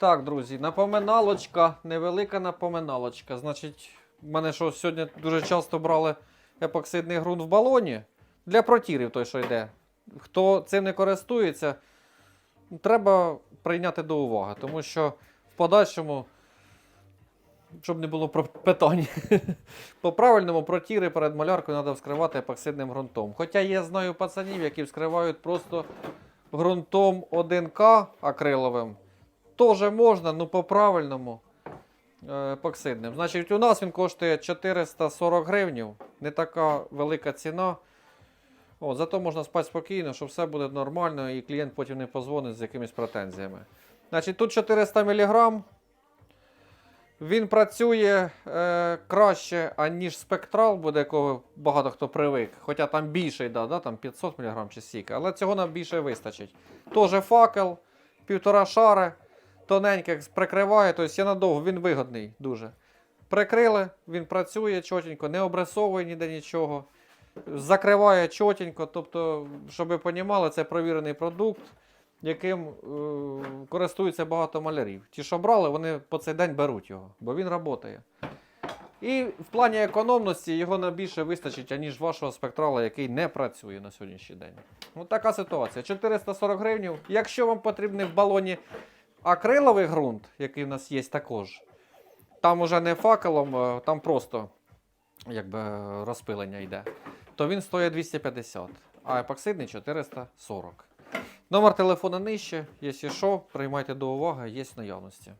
Так, друзі, напоминалочка, невелика напоминалочка. Значить, мене що сьогодні дуже часто брали епоксидний ґрунт в балоні для протірів той, що йде. Хто цим не користується, треба прийняти до уваги, тому що в подальшому, щоб не було питань, по правильному протіри перед маляркою треба вскривати епоксидним ґрунтом. Хоча я знаю пацанів, які вскривають просто ґрунтом 1К акриловим. Тоже можна, ну по-правильному е, епоксидним. Значить, у нас він коштує 440 гривнів. Не така велика ціна. О, зато можна спати спокійно, що все буде нормально і клієнт потім не позвонить з якимись претензіями. Значить, тут 400 мг. Він працює е, краще, аніж спектрал, буде якого багато хто привик. Хоча там більший, да, да, там 500 мг чи стільки, але цього нам більше вистачить. Тоже факел, півтора шари, тоненьких прикриває, тобто я надовго, він вигодний дуже. Прикрили, він працює чотенько, не обрисовує ніде нічого. Закриває чотенько, тобто, щоб ви розуміли, це провірений продукт, яким е, користується багато малярів. Ті, що брали, вони по цей день беруть його, бо він працює. І в плані економності його на більше вистачить, аніж вашого спектрала, який не працює на сьогоднішній день. Ось така ситуація. 440 гривень. Якщо вам потрібний в балоні акриловий ґрунт, який в нас є також, там уже не факелом, е, там просто якби розпилення йде, то він стоїть 250, а епоксидний 440. Номер телефона нижче, якщо що, приймайте до уваги, є наявності.